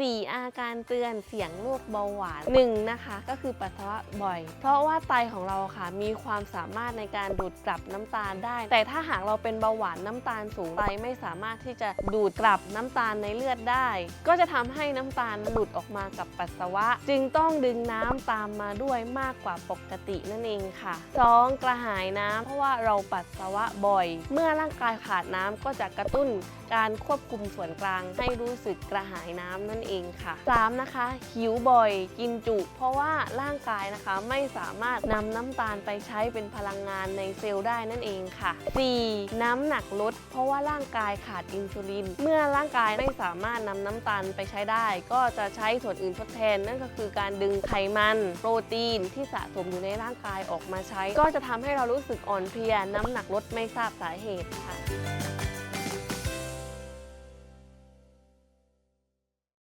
4 อาการเตือนเสี่ยงโรคเบาหวาน1นะคะก็คือปัสสาวะบ่อย เพราะว่าไตของเราค่ะมีความสามารถในการดูดกลับน้ำตาลได้ แต่ถ้าหากเราเป็นเบาหวานน้ำตาลสูงไตไม่สามารถที่จะดูดกลับน้ำตาลในเลือดได้ ก็จะทำให้น้ำตาลหลุดออกมากับปัสสาวะ จึงต้องดึงน้ำตามมาด้วยมากกว่าปกตินั่นเองค่ะ 2. กระหายน้ำเพราะว่าเราปัสสาวะบ่อย เมื่อร่างกายขาดน้ำก็จะกระตุ้นการควบคุมส่วนกลางให้รู้สึกกระหายน้ำนั่นเองค่ะ 3. นะคะ หิวบ่อยกินจุเพราะว่าร่างกายนะคะไม่สามารถนำน้ำตาลไปใช้เป็นพลังงานในเซลล์ได้นั่นเองค่ะ 4. น้ำหนักลด เพราะว่าร่างกายขาดอินซูลิน เมื่อร่างกายไม่สามารถนำน้ำตาลไปใช้ได้ ก็จะใช้ส่วนอื่นทดแทน นั่นก็คือการดึงไขมัน โปรตีนที่สะสมอยู่ในร่างกายออกมาใช้ ก็จะทำให้เรารู้สึกอ่อนเพลียน้ำหนักลดไม่ทราบสาเหตุค่ะ